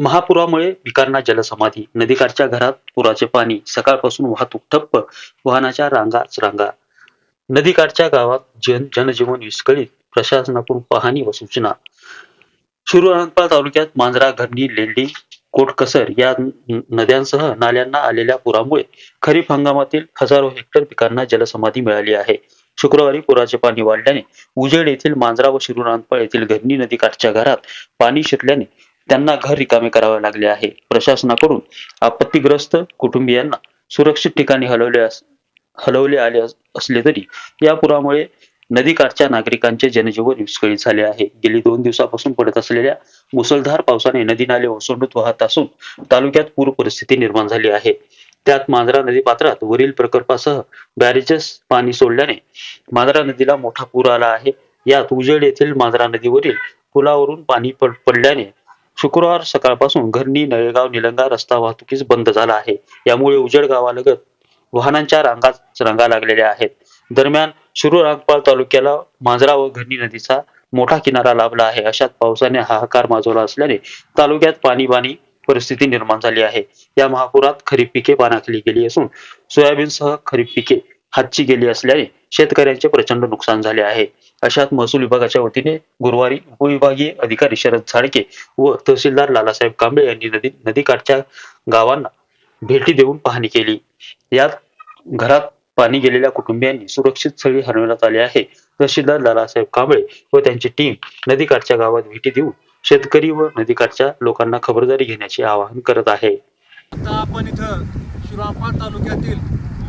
महापुरामुळे भिकारणा जलसमाधी नदीकाठच्या घरात पुराचे पाणी सकाळपासून वाहतूक ठप्प वाहनाच्या रांगाच रांगा नदीकाठच्या गावात जन जनजीवन विस्कळीत प्रशासनाकडून पाहणी व सूचना. शिरूर तालुक्यात मांजरा घरणी लेंडी कोटकसर या नद्यांसह नाल्यांना आलेल्या पुरामुळे खरीप हंगामातील हजारो हेक्टर पिकांना जलसमाधी मिळाली आहे. शुक्रवारी पुराचे पाणी वाढल्याने उजेड येथील मांजरा व शिरूर येथील घरणी नदीकाठच्या घरात पाणी शिरल्याने त्यांना घर रिकामे करावे लागले आहे. प्रशासनाकडून आपत्तीग्रस्त कुटुंबियांना सुरक्षित ठिकाणी हलवले अस- हलवले आले असले तरी या पुरामुळे नदीकाठच्या नागरिकांचे जनजीवन विस्कळीत झाले आहे. गेली दोन दिवसापासून पडत असलेल्या मुसळधार पावसाने नदी नाले ओसंडून वाहत असून तालुक्यात पूर परिस्थिती निर्माण झाली आहे. त्यात मांजरा नदी पात्रात वरील प्रकल्पासह बॅरेजेस पाणी सोडल्याने मांजरा नदीला मोठा पूर आला आहे. यात उजेड येथील मांजरा नदीवरील पुलावरून पाणी पड पडल्याने शुक्रवार सकाळपासून घरणी नळेगाव निलंगा रस्ता वाहतुकीस बंद झाला आहे. यामुळे उजेड गावालगत वाहनांच्या रांगाच रांगा लागलेल्या आहेत. दरम्यान शिरूर आगपाळ तालुक्याला मांजरा व घरणी नदीचा मोठा किनारा लाभला आहे. अशात पावसाने हाहाकार माजवला असल्याने तालुक्यात पाणीबाणी परिस्थिती निर्माण झाली आहे. या महापुरात खरीप पिके पाण्याखाली गेली असून सोयाबीनसह खरीप पिके हातची गेली असल्याने शेतकऱ्यांचे प्रचंड नुकसान झाले आहे. अशात महसूल विभागाच्या वतीने गुरुवारी उपविभागीय अधिकारी शरद झाडके व तहसीलदार लालासाहेब कांबळे यांनी नदी नदीकाठच्या गावांना भेटी देऊन पाहणी केली. यात घरात पाणी गेलेल्या कुटुंबियांनी सुरक्षित स्थळी हलवण्यात आले आहे. तहसीलदार लालासाहेब कांबळे व त्यांची टीम नदीकाठच्या गावात भेटी देऊन शेतकरी व नदीकाठच्या लोकांना खबरदारी घेण्याचे आवाहन करत आहे. आता आपण इथं शिराळपाल तालुक्यातील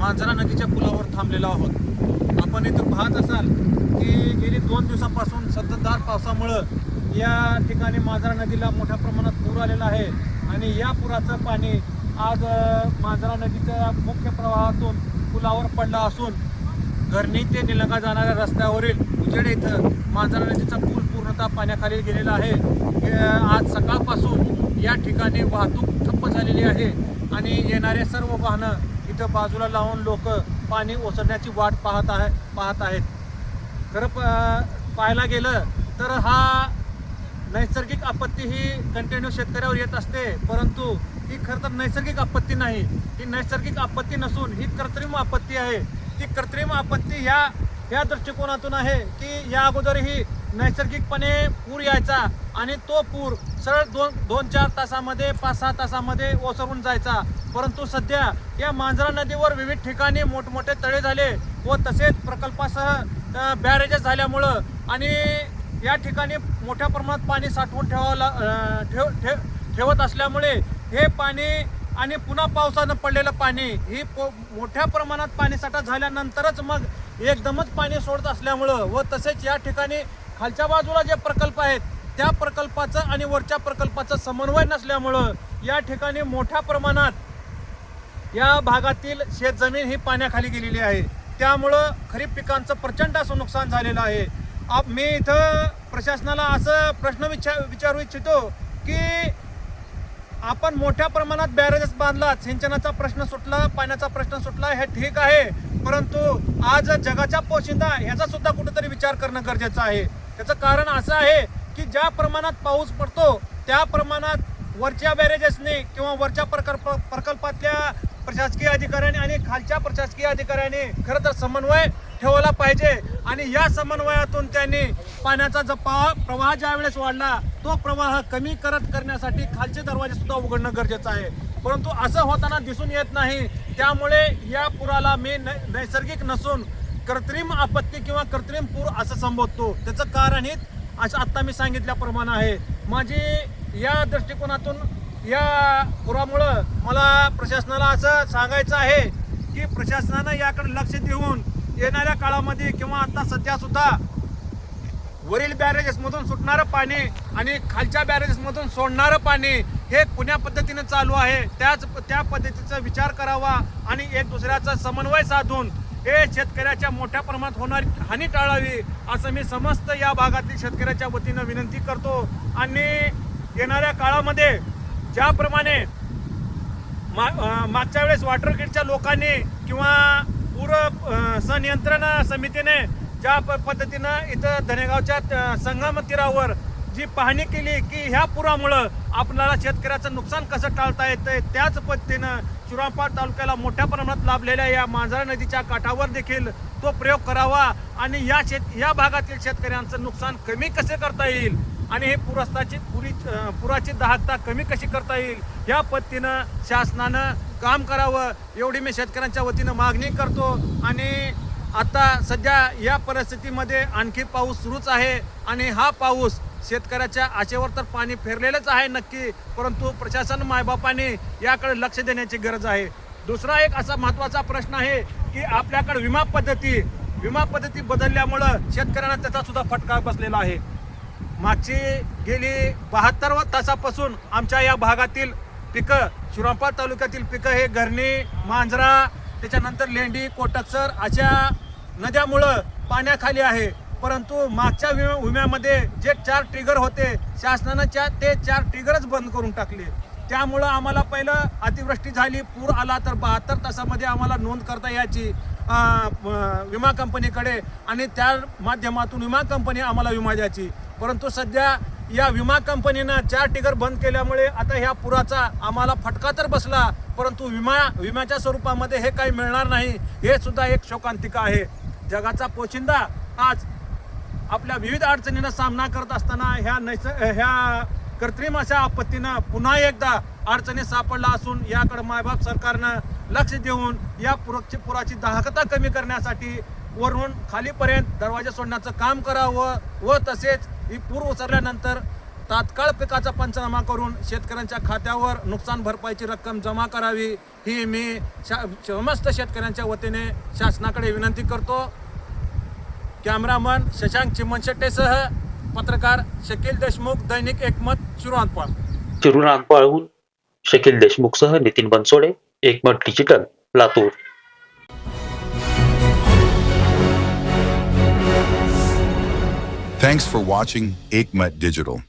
मांजरा नदीच्या पुलावर थांबलेलो आहोत. आपण इथं पाहत असाल की गेली दोन दिवसापासून संततधार पावसामुळं या ठिकाणी मांजरा नदीला मोठ्या प्रमाणात पूर आलेला आहे. आणि या पुराचं पाणी आज मांजरा नदीच्या मुख्य प्रवाहातून पुलावर पडलं असून घरणी ते निलंगा जाणाऱ्या रस्त्यावरील उजेड इथं मांजरा नदीचा पूल पूर्णतः पाण्याखाली गेलेला आहे. आज सकाळपासून या ठिकाणी वाहतूक ठप्प झालेली आहे. आणि येणारे सर्व वाहनं इथं बाजूला लावून लोक पाणी ओसरण्याची वाट पाहत आहे पाहत आहेत. खरं प पाहायला गेलं तर हा नैसर्गिक आपत्ती ही कंटिन्यू शेतकऱ्यावर येत असते. परंतु ही खरं तर नैसर्गिक आपत्ती नाही. ही नैसर्गिक आपत्ती नसून ही कृत्रिम आपत्ती आहे. ती कृत्रिम आपत्ती ह्या ह्या दृष्टिकोनातून आहे की या अगोदरही नैसर्गिकपणे पूर यायचा आणि तो पूर सरळ दोन दोन चार तासामध्ये पाच सहा तासामध्ये ओसरून जायचा. परंतु सध्या या मांजरा नदीवर विविध ठिकाणी मोठमोठे तळे झाले व तसेच प्रकल्पासह बॅरेजेस झाल्यामुळं आणि या ठिकाणी मोठ्या प्रमाणात पाणी साठवून ठेवावं ठेव ठेव ठेवत असल्यामुळे हे पाणी आणि पुन्हा पावसानं पडलेलं पाणी ही पो मोठ्या प्रमाणात पाणीसाठा झाल्यानंतरच मग एकदमच पाणी सोडत असल्यामुळं व तसेच या ठिकाणी खालच्या बाजूला जे प्रकल्प आहेत त्या प्रकल्पाचं आणि वरच्या प्रकल्पाचं समन्वय नसल्यामुळं या ठिकाणी मोठ्या प्रमाणात या भागातील शेतजमीन ही पाण्याखाली गेलेली आहे. त्यामुळं खरीप पिकांचं प्रचंड असं नुकसान झालेलं आहे. आप मी इथं प्रशासनाला असं प्रश्न विचार विचारू इच्छितो की आपण मोठ्या प्रमाणात बॅरेजेस बांधला सिंचनाचा प्रश्न सुटला पाण्याचा प्रश्न सुटला हे ठीक आहे. परंतु आज जगाच्या पोशिंदा ह्याचा सुद्धा कुठेतरी विचार करणं गरजेचं आहे. त्याचं कारण असं आहे की ज्या प्रमाणात पाऊस पडतो त्या प्रमाणात वरच्या बॅरेजेसने किंवा वरच्या प्रकल्प प्रकल्पातल्या प्रशासकीय अधिकाऱ्याने आणि खालच्या प्रशासकीय अधिकाऱ्याने खरं तर समन्वय ठेवला पाहिजे. आणि या समन्वयातून त्यांनी पाण्याचा जो प्रवाह प्रवाह ज्या वेळेस वाढला तो प्रवाह कमी करत करण्यासाठी खालचे दरवाजे सुद्धा उघडणं गरजेचं आहे. परंतु असं होताना दिसून येत नाही. त्यामुळे या पुराला मी नै नैसर्गिक नसून कृत्रिम आपत्ती किंवा कृत्रिम पूर असं संबोधतो. त्याचं कारण हे असं आत्ता मी सांगितल्याप्रमाणे आहे. माझी या दृष्टिकोनातून या पुरामुळं मला प्रशासनाला असं सांगायचं आहे की प्रशासनानं याकडे लक्ष देऊन येणाऱ्या काळामध्ये किंवा आता सध्यासुद्धा वरील बॅरेजेसमधून सुटणारं पाणी आणि खालच्या बॅरेजेसमधून सोडणारं पाणी हे कुण्या पद्धतीने चालू आहे त्याच त्या पद्धतीचा विचार करावा आणि एक दुसऱ्याचा समन्वय साधून हे शेतकऱ्याच्या मोठ्या प्रमाणात होणारी हानी टाळावी असं मी समस्त या भागातील शेतकऱ्याच्या वतीनं विनंती करतो. आणि येणाऱ्या काळामध्ये ज्याप्रमाणे मा मागच्या वेळेस वॉटर ग्रीडच्या लोकांनी किंवा पूर संनियंत्रण समितीने ज्या प- पद्धतीनं इथं धनेगावच्या संगम तीरावर जी पाहणी केली की ह्या पुरामुळं आपल्याला शेतकऱ्याचं नुकसान कसं टाळता येतं त्याच पद्धतीनं शिराळपाट तालुक्याला मोठ्या प्रमाणात लाभलेल्या या मांजरा नदीच्या काठावर देखील तो प्रयोग करावा आणि या शेत या भागातील शेतकऱ्यांचं नुकसान कमी कसे करता येईल? आणि हे पुरस्ताची पुरी पुराची दाहकता कमी कशी करता येईल? या पद्धतीनं शासनानं काम करावं एवढी मी शेतकऱ्यांच्या वतीनं मागणी करतो. आणि आता सध्या या परिस्थितीमध्ये आणखी पाऊस सुरूच आहे आणि हा पाऊस शेतकऱ्याच्या आशेवर तर पाणी फेरलेलंच आहे नक्की परंतु प्रशासन मायबापाने याकडे लक्ष देण्याची गरज आहे. दुसरा एक असा महत्त्वाचा प्रश्न आहे की आपल्याकडे विमा पद्धती विमा पद्धती बदलल्यामुळं शेतकऱ्यांना त्याचा सुद्धा फटका बसलेला आहे. मागची गेली बहात्तर तासापासून आमच्या या भागातील पिकं शिराळपाट तालुक्यातील पिकं हे गरणी मांजरा त्याच्यानंतर लेंडी कोटकसर अशा नद्यामुळं पाण्याखाली आहे. परंतु मागच्या विम्या विम्यामध्ये जे चार ट्रिगर होते शासनानं ते चार ट्रिगरच बंद करून टाकले. त्यामुळं आम्हाला पहिलं अतिवृष्टी झाली पूर आला तर बहात्तर तासामध्ये आम्हाला नोंद करता यायची. विमा कंपनीकडे आणि त्या माध्यमातून विमा कंपनी आम्हाला विमा द्यायची. परंतु सध्या या विमा कंपनीनं चार टिगर बंद केल्यामुळे आता ह्या पुराचा आम्हाला फटका तर बसला परंतु विमा विम्याच्या स्वरूपामध्ये हे काही मिळणार नाही. हे सुद्धा एक शोकांतिका आहे. जगाचा पोशिंदा आज आपल्या विविध अडचणींना सामना करत असताना ह्या नैस ह्या कृत्रिम अशा आपत्तीनं पुन्हा एकदा अडचणी सापडला असून याकडे मायबाप सरकारनं लक्ष देऊन या पुरची पुराची दाहकता कमी करण्यासाठी वरून खालीपर्यंत दरवाजा सोडण्याचं काम करावं व तसेच ही पूर उसरल्यानंतर तात्काळ पिकाचा पंचनामा करून शेतकऱ्यांच्या खात्यावर नुकसान भरपाईची रक्कम जमा करावी ही मी शा समस्त शेतकऱ्यांच्या वतीने शासनाकडे विनंती करतो. कॅमेरामन शशांक चिमनशेट्टेसह पत्रकार शकील देशमुख दैनिक एकमत शिरोहानपाळ चिरून शकील देशमुखसह नितीन बनसोडे एकमत digital Latur Thanks for watching Aikmat Digital.